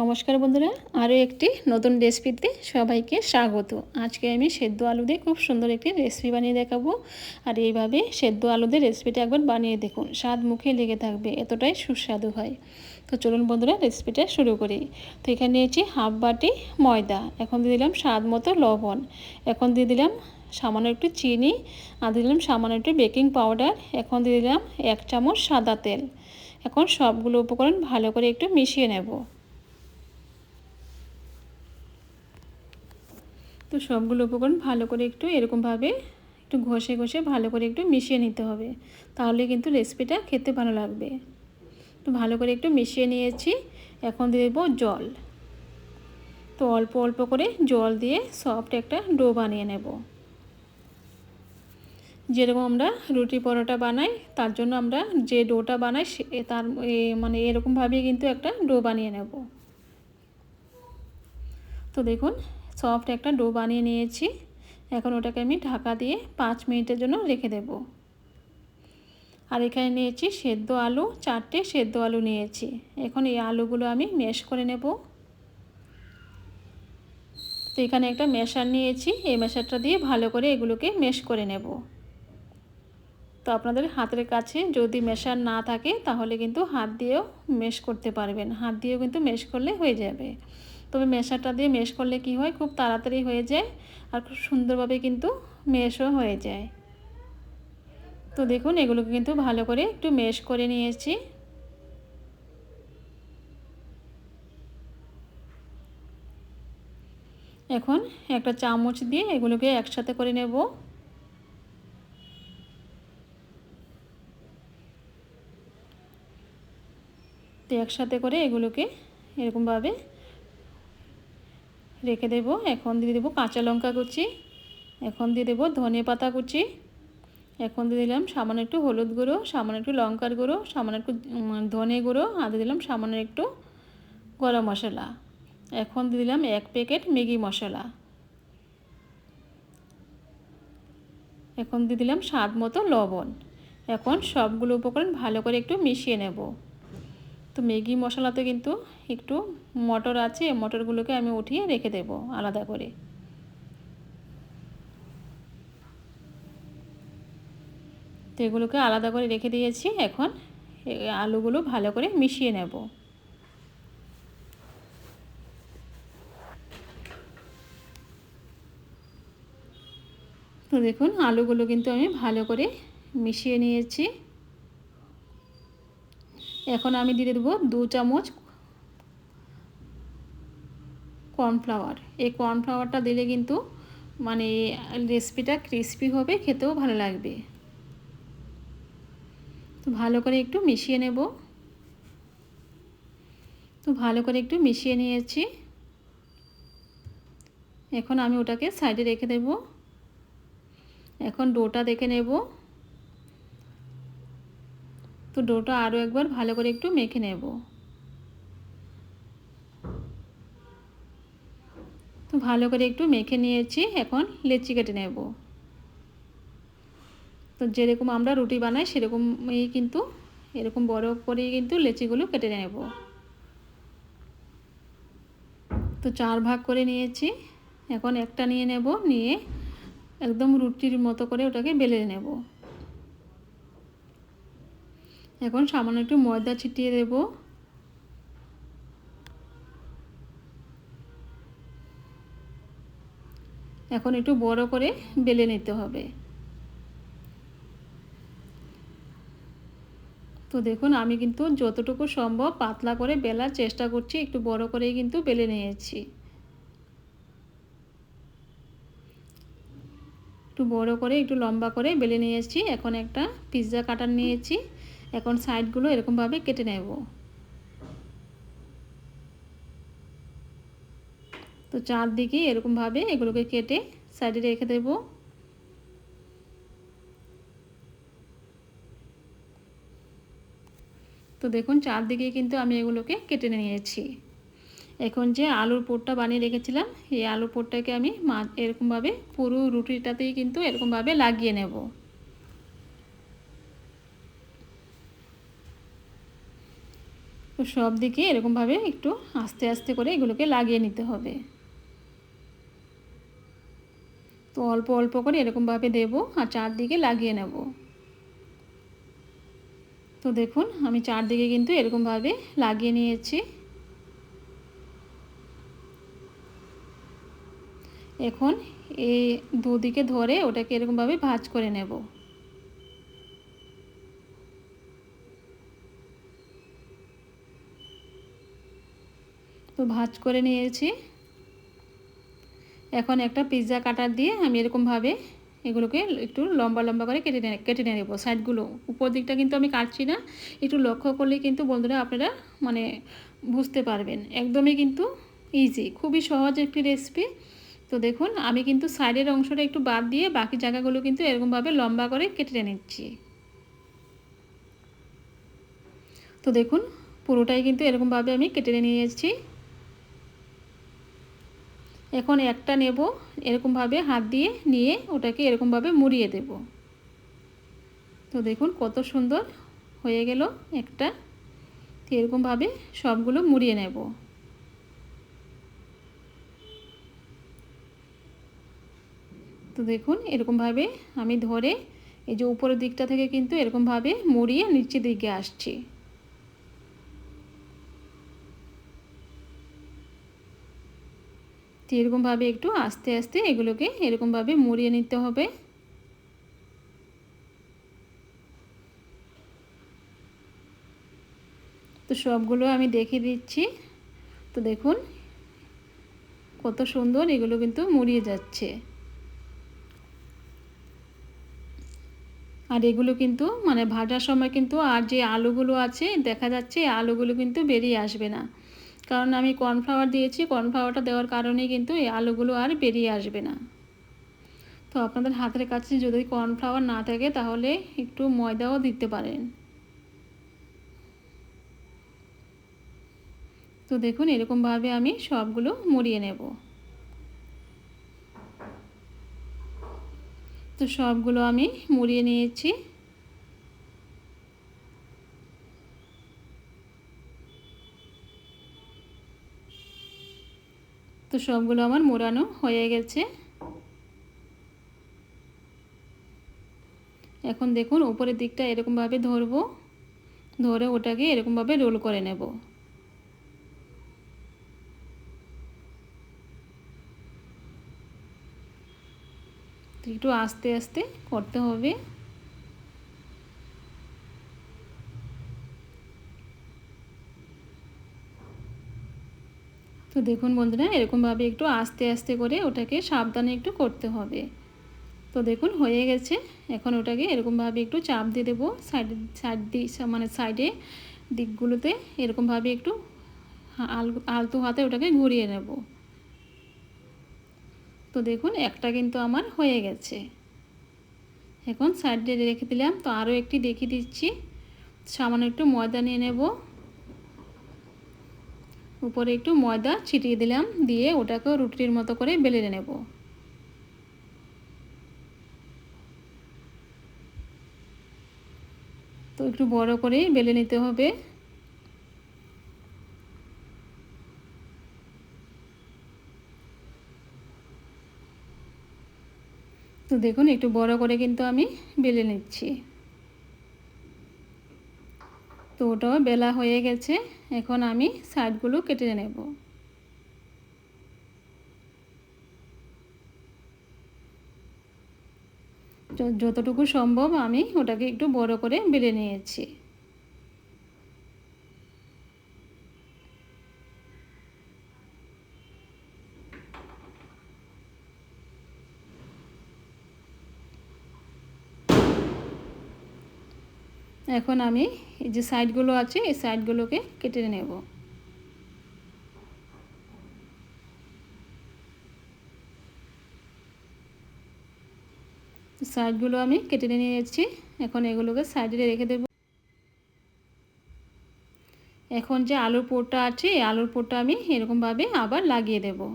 নমস্কার বন্ধুরা, আরও একটি নতুন রেসিপিতে সবাইকে স্বাগত। আজকে আমি সেদ্ধ আলু দিয়ে খুব সুন্দর একটি রেসিপি বানিয়ে দেখাবো। আর এইভাবে সেদ্ধ আলু দিয়ে রেসিপিটা একবার বানিয়ে দেখুন, স্বাদ মুখে লেগে থাকবে, এতটাই সুস্বাদু হয়। তো চলুন বন্ধুরা রেসিপিটা শুরু করি। তো এখানে নিয়েছি হাফ বাটি ময়দা, এখন দিয়ে দিলাম স্বাদ মতো লবণ। এখন দিয়ে দিলাম সামান্য একটু চিনি, আর দিলাম সামান্য একটু বেকিং পাউডার এখন দিয়ে দিলাম এক চামচ সাদা তেল। এখন সবগুলো উপকরণ ভালো করে একটু মিশিয়ে নেব। তো সবগুলো উপকরণ ভালো করে একটু এরকমভাবে একটু ঘষে ঘষে ভালো করে একটু মিশিয়ে নিতে হবে। তাহলে কিন্তু রেসিপিটা খেতে ভালো লাগবে। তো ভালো করে একটু মিশিয়ে নিয়েছি। এখন দিয়ে দেবো জল। তো অল্প অল্প করে জল দিয়ে সফট একটা ডো বানিয়ে নেব। যেরকম আমরা রুটি পরোটা বানাই, তার জন্য আমরা যে ডোটা বানাই সে তার মানে এরকমভাবেই কিন্তু একটা ডো বানিয়ে নেব। তো দেখুন সফট একটা ডো বানিয়ে নিয়েছি। এখন ওটাকে আমি ঢাকা দিয়ে পাঁচ মিনিটের জন্য রেখে দেব। আর এখানে নিয়েছি সেদ্ধ আলু, চারটে সেদ্ধ আলু নিয়েছি। এখন এই আলুগুলো আমি মেশ করে নেব। তো এখানে একটা মেশার নিয়েছি। এই মেশারটা দিয়ে ভালো করে এগুলোকে মেশ করে নেব। তো আপনাদের হাতের কাছে যদি মেশার না থাকে, তাহলে কিন্তু হাত দিয়েও মেশ করতে পারবেন। হাত দিয়েও কিন্তু মেশ করলে হয়ে যাবে। তবে মেশাটা দিয়ে মেশ করলে কি হয়? খুব তাড়াতাড়ি হয়ে যায় আর খুব সুন্দরভাবে কিন্তু মেশও হয়ে যায়। তো দেখুন, এগুলোকে কিন্তু ভালো করে একটু মেশ করে নিয়েছি। এখন একটা চামচ দিয়ে এগুলোকে একসাথে করে নেব। তো একসাথে করে এগুলোকে এরকমভাবে রেখে দেব। এখন দিয়ে দেবো কাঁচা লঙ্কা কুচি। এখন দিয়ে দেবো ধনে পাতা কুচি। এখন দিয়ে দিলাম সামান্য একটু হলুদ গুঁড়ো, সামান্য একটু লঙ্কার গুঁড়ো, সামান্য একটু ধনে গুঁড়ো, আর দিয়ে দিলাম সামান্য একটু গরম মশলা। এখন দিয়ে দিলাম এক প্যাকেট ম্যাগি মশলা। এখন দিয়ে দিলাম স্বাদ মতো লবণ। এখন সবগুলো উপকরণ ভালো করে একটু মিশিয়ে নেব। তো ম্যাগি মশলাতে কিন্তু একটু মটর আছে, মটরগুলোকে আমি উঠিয়ে রেখে দেব আলাদা করে। তো এগুলোকে আলাদা করে রেখে দিয়েছি, এখন আলুগুলো ভালো করে মিশিয়ে নেব। তো দেখুন, আলুগুলো কিন্তু আমি ভালো করে মিশিয়ে নিয়েছি। এখন আমি দিয়ে দেবো দু চামচ কর্নফ্লাওয়ার। এই কর্নফ্লাওয়ারটা দিলে কিন্তু মানে রেসিপিটা ক্রিস্পি হবে, খেতেও ভালো লাগবে। তো ভালো করে একটু মিশিয়ে নেব। তো ভালো করে একটু মিশিয়ে নিয়েছি। এখন আমি ওটাকে সাইডে রেখে দেব। এখন ডোটা দেখে নেব। তো ডোটা আরও একবার ভালো করে একটু মেখে নেব। তো ভালো করে একটু মেখে নিয়েছি, এখন লেচি কেটে নেব। তো যেরকম আমরা রুটি বানাই, সেরকমই কিন্তু, এরকম বড় করেই কিন্তু লেচিগুলো কেটে নেব। তো চার ভাগ করে নিয়েছি, এখন একটা নিয়ে নেব, নিয়ে একদম রুটির মতো করে ওটাকে বেলে নেব। এখন সামান্য একটু ময়দা ছিটিয়ে দেব। এখন একটু বড় করে বেলে নিতে হবে। তো দেখুন, আমি কিন্তু যতটুকু সম্ভব পাতলা করে বেলার চেষ্টা করছি, একটু বড় করেই কিন্তু বেলে নিয়েছি। একটু বড় করে, একটু লম্বা করে বেলে নিয়েছি। এখন একটা পিৎজা কাটার নিয়েছি। এখন সাইডগুলো এরকমভাবে কেটে নেব। তো চারদিকে এরকমভাবে এগুলোকে কেটে সাইডে রেখে দেব। তো দেখুন, চারদিকে কিন্তু আমি এগুলোকে কেটে নিয়েছি। এখন যে আলুর পোটটা বানিয়ে রেখেছিলাম, এই আলুর পোটটাকে আমি মা, এরকমভাবে পুরো রুটিটাতেই কিন্তু এরকমভাবে লাগিয়ে নেব। সব দিকে এরকমভাবে একটু আস্তে আস্তে করে এগুলোকে লাগিয়ে নিতে হবে। তো অল্প অল্প করে এরকমভাবে দেবো আর চারদিকে লাগিয়ে নেব। তো দেখুন, আমি চারদিকে কিন্তু এরকমভাবে লাগিয়ে নিয়েছি। এখন এই দুদিকে ধরে ওটাকে এরকমভাবে ভাজ করে নেব। তো ভাজ করে নিয়েছি। এখন একটা পিৎজা কাটার দিয়ে আমি এরকমভাবে এগুলোকে একটু লম্বা লম্বা করে কেটে কেটে নিয়ে নেব সাইডগুলো উপর দিকটা কিন্তু আমি কাটছি না। একটু লক্ষ্য করলে কিন্তু বন্ধুরা আপনারা মানে বুঝতে পারবেন। একদমই কিন্তু ইজি খুবই সহজ একটি রেসিপি তো দেখুন, আমি কিন্তু সাইডের অংশটা একটু বাদ দিয়ে বাকি জায়গাগুলো কিন্তু এরকমভাবে লম্বা করে কেটে নিচ্ছি। তো দেখুন, পুরোটাই কিন্তু এরকমভাবে আমি কেটে নিয়েছি। এখন একটা নেব, এরকমভাবে হাত দিয়ে নিয়ে ওটাকে এরকমভাবে মুড়িয়ে দেব। তো দেখুন কত সুন্দর হয়ে গেল একটা। এরকমভাবে সবগুলো মুড়িয়ে নেব। তো দেখুন এরকমভাবে আমি ধরে এই যে উপরের দিকটা থেকে কিন্তু এরকমভাবে মুড়িয়ে নিচের দিকে আসছি। এরকমভাবে একটু আস্তে আস্তে এগুলোকে এরকমভাবে মুড়িয়ে নিতে হবে। তো সবগুলো আমি দেখে দিচ্ছি। তো দেখুন কত সুন্দর এগুলো কিন্তু মুড়িয়ে যাচ্ছে। আর এগুলো কিন্তু মানে ভাজার সময় কিন্তু আর যে আলুগুলো আছে দেখা যাচ্ছে আলুগুলো কিন্তু বেরিয়ে আসবে না। কারণ আমি কর্নফ্লাওয়ার দিয়েছি, কর্নফ্লাওয়ারটা দেওয়ার কারণেই কিন্তু এই আলুগুলো আর বেরিয়ে আসবে না। তো আপনাদের হাতের কাছে যদি কর্নফ্লাওয়ার না থাকে তাহলে একটু ময়দাও দিতে পারেন। তো দেখুন এরকমভাবে আমি সবগুলো মুড়িয়ে নেব। তো সবগুলো আমি মুড়িয়ে নিয়েছি। তো সবগুলো আমার মোড়ানো হয়ে গেছে। এখন দেখুন, উপরের দিকটা এরকমভাবে ধরবো, ধরে ওটাকে এরকমভাবে রোল করে নেব। একটু আস্তে আস্তে করতে হবে। তো দেখুন বন্ধুরা, এরকমভাবে একটু আস্তে আস্তে করে ওটাকে সাবধানে একটু করতে হবে। তো দেখুন, হয়ে গেছে। এখন ওটাকে এরকমভাবে একটু চাপ দিয়ে দেবো। সাইড সাইড দিয়ে মানে সাইডে দিকগুলোতে এরকমভাবে একটু আলতো হাতে ওটাকে ঘুরিয়ে নেব। তো দেখুন, একটা কিন্তু আমার হয়ে গেছে। এখন সাইডে রেখে দিলাম। তো আরও একটি দেখিয়ে দিচ্ছি। সামান্য একটু ময়দা নিয়ে নেব। উপরে একটু ময়দা ছিটিয়ে দিলাম, দিয়ে ওটাকে রুটির মতো করে বেলে নেব। তো একটু বড় করে বেলে নিতে হবে। তো দেখুন, একটু বড় করে কিন্তু আমি বেলে নিচ্ছি। তো বেলা হয়ে গেছে, এখন আমি সাইডগুলো কেটে নেব। যতটুকু সম্ভব আমি ওটাকে একটু বড় করে বেলে নিয়েছি। এখন আমি এই যে সাইডগুলো আছে, এই সাইডগুলোকে কেটে নেব। সাইডগুলো আমি কেটে নিয়ে যাচ্ছি এখন এগুলোকে সাইডে রেখে দেব। এখন যে আলুর পোরটা আছে, এই আলুর পোরটা আমি এরকমভাবে আবার লাগিয়ে দেবো।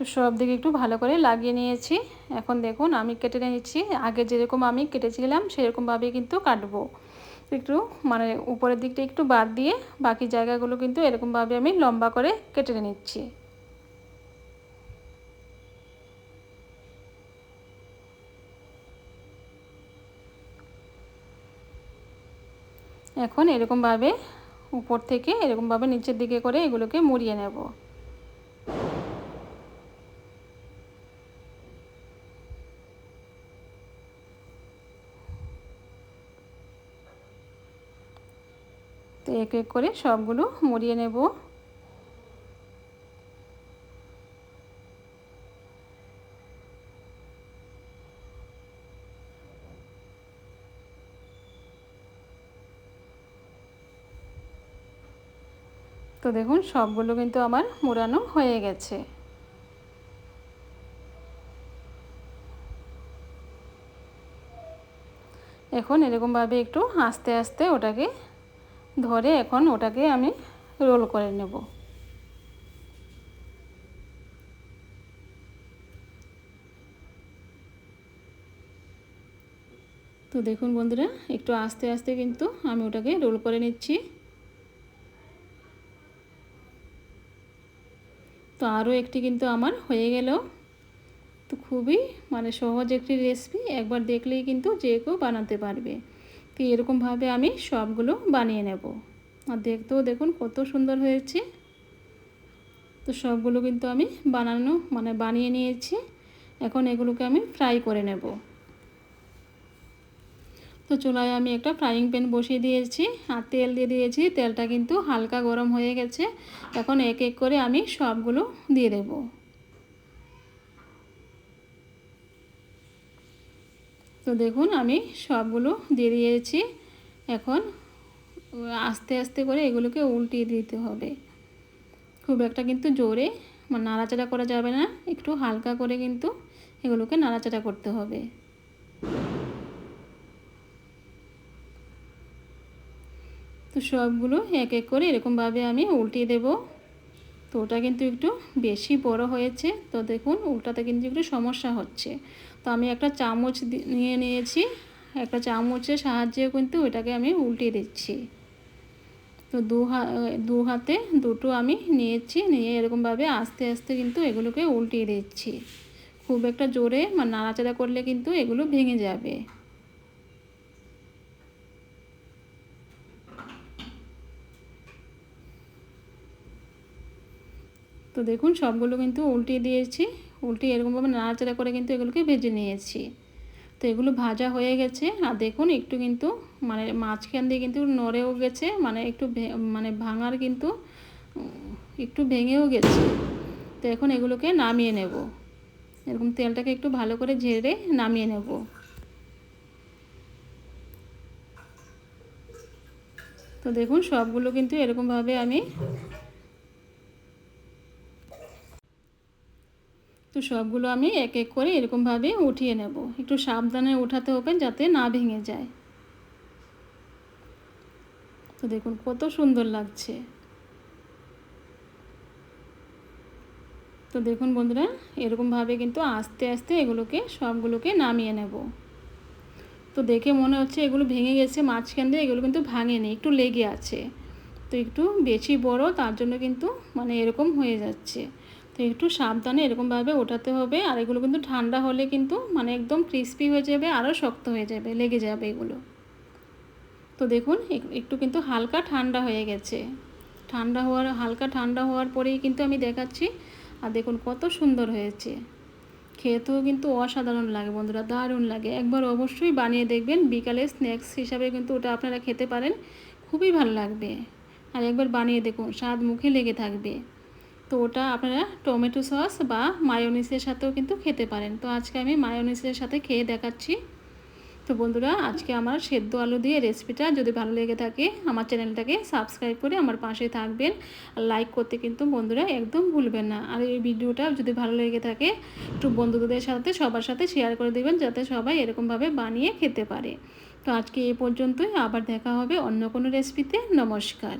তো সব দিকে একটু ভালো করে লাগিয়ে নিয়েছি। এখন দেখুন, আমি কেটে নিয়েছি। আগে যেরকম আমি কেটেছিলাম, সেরকমভাবে কিন্তু কাটবো। একটু মানে উপরের দিকটা একটু বাদ দিয়ে বাকি জায়গাগুলো কিন্তু এরকমভাবে আমি লম্বা করে কেটে নিচ্ছি। এখন এরকমভাবে উপর থেকে এরকমভাবে নিচের দিকে করে এগুলোকে মুড়িয়ে নেব। এক এক করে সবগুলো মুড়িয়ে নেব। তো দেখুন, সবগুলো কিন্তু আমার মোড়ানো হয়ে গেছে। এখন এরকমভাবে একটু আস্তে আস্তে ওটাকে ধরে এখন ওটাকে আমি রোল করে নেব। তো দেখুন বন্ধুরা, একটু আস্তে আস্তে কিন্তু আমি ওটাকে রোল করে নিচ্ছি। তো আরও একটি কিন্তু আমার হয়ে গেল। তো খুবই মানে সহজ একটি রেসিপি একবার দেখলেই কিন্তু যে কেউ বানাতে পারবে। তো এরকমভাবে আমি সবগুলো বানিয়ে নেব। আর দেখতেও দেখুন কত সুন্দর হয়েছে। তো সবগুলো কিন্তু আমি বানানো মানে বানিয়ে নিয়েছি। এখন এগুলোকে আমি ফ্রাই করে নেব। তো চুলায় আমি একটা ফ্রাইং প্যান বসিয়ে দিয়েছি। আর তেল দিয়ে দিয়েছি, তেলটা কিন্তু হালকা গরম হয়ে গেছে। এখন এক এক করে আমি সবগুলো দিয়ে দেব। তো দেখুন আমি সবগুলো দিয়ে দিয়েছি। এখন আস্তে আস্তে করে এগুলোকে উল্টিয়ে দিতে হবে। খুব একটা কিন্তু জোরে মানে নাড়াচাড়া করা যাবে না। একটু হালকা করে কিন্তু এগুলোকে নাড়াচাড়া করতে হবে। তো সবগুলো এক এক করে এরকমভাবে আমি উল্টিয়ে দেব। তো ওটা কিন্তু একটু বেশি বড় হয়েছে। তো দেখুন, উল্টাতে কিন্তু একটু সমস্যা হচ্ছে। তো আমি একটা চামচ নিয়ে নিয়েছি। একটা চামচের সাহায্যে কিন্তু ওইটাকে আমি উল্টিয়ে দিচ্ছি। তো দু দু হাতে দুটো আমি নিয়েছি, নিয়ে এরকমভাবে আস্তে আস্তে কিন্তু এগুলোকে উল্টিয়ে দিচ্ছি। খুব একটা জোরে মানে নাড়াচাড়া করলে কিন্তু এগুলো ভেঙে যাবে। তো দেখুন সবগুলো কিন্তু উল্টিয়ে দিয়েছি। উল্টিয়ে এরকমভাবে নাড়াচাড়া করে কিন্তু এগুলোকে ভেজে নিয়েছি। তো এগুলো ভাজা হয়ে গেছে। আর দেখুন, একটু কিন্তু মানে মাঝখান দিয়ে কিন্তু নড়েও গেছে মানে একটু মানে ভাঙার কিন্তু একটু ভেঙেও গেছে। তো এখন এগুলোকে নামিয়ে নেব। এরকম তেলটাকে একটু ভালো করে ঝেড়ে নামিয়ে নেব। তো দেখুন, সবগুলো কিন্তু এরকমভাবে আমি তো সবগুলো আমি এক এক করে এরকমভাবে উঠিয়ে নেব। একটু সাবধানে উঠাতে হবে যাতে না ভেঙে যায়। তো দেখুন কত সুন্দর লাগছে। তো দেখুন বন্ধুরা, এরকমভাবে কিন্তু আস্তে আস্তে এগুলোকে, সবগুলোকে নামিয়ে নেব। তো দেখে মনে হচ্ছে এগুলো ভেঙে গেছে, মাঝখান দিয়ে এগুলো কিন্তু ভাঙেনি, একটু লেগে আছে। তো একটু বেশি বড়, তার জন্য কিন্তু মানে এরকম হয়ে যাচ্ছে। তো একটু সাবধানে এরকমভাবে ওঠাতে হবে। আর এগুলো কিন্তু ঠান্ডা হলে কিন্তু মানে একদম ক্রিস্পি হয়ে যাবে, আরও শক্ত হয়ে যাবে, লেগে যাবে এগুলো। তো দেখুন একটু কিন্তু হালকা ঠান্ডা হয়ে গেছে। ঠান্ডা হওয়ার, হালকা ঠান্ডা হওয়ার পরেই কিন্তু আমি দেখাচ্ছি। আর দেখুন কত সুন্দর হয়েছে। খেতেও কিন্তু অসাধারণ লাগে বন্ধুরা, দারুণ লাগে। একবার অবশ্যই বানিয়ে দেখবেন। বিকালে স্ন্যাক্স হিসাবে কিন্তু ওটা আপনারা খেতে পারেন। খুবই ভালো লাগবে। আর একবার বানিয়ে দেখুন, স্বাদ মুখে লেগে থাকবে। তো ওটা আপনারা টমেটো সস বা মায়োনিসের সাথেও কিন্তু খেতে পারেন। তো আজকে আমি মায়োনিসের সাথে খেয়ে দেখাচ্ছি। তো বন্ধুরা, আজকে আমার সেদ্ধ আলু দিয়ে রেসিপিটা যদি ভালো লেগে থাকে, আমার চ্যানেলটাকে সাবস্ক্রাইব করে আমার পাশে থাকবেন। আর লাইক করতে কিন্তু বন্ধুরা একদম ভুলবেন না। আর এই ভিডিওটা যদি ভালো লেগে থাকে, একটু বন্ধুদের সাথে, সবার সাথে শেয়ার করে দেবেন, যাতে সবাই এরকমভাবে বানিয়ে খেতে পারে। তো আজকে এই পর্যন্তই। আবার দেখা হবে অন্য কোনো রেসিপিতে নমস্কার।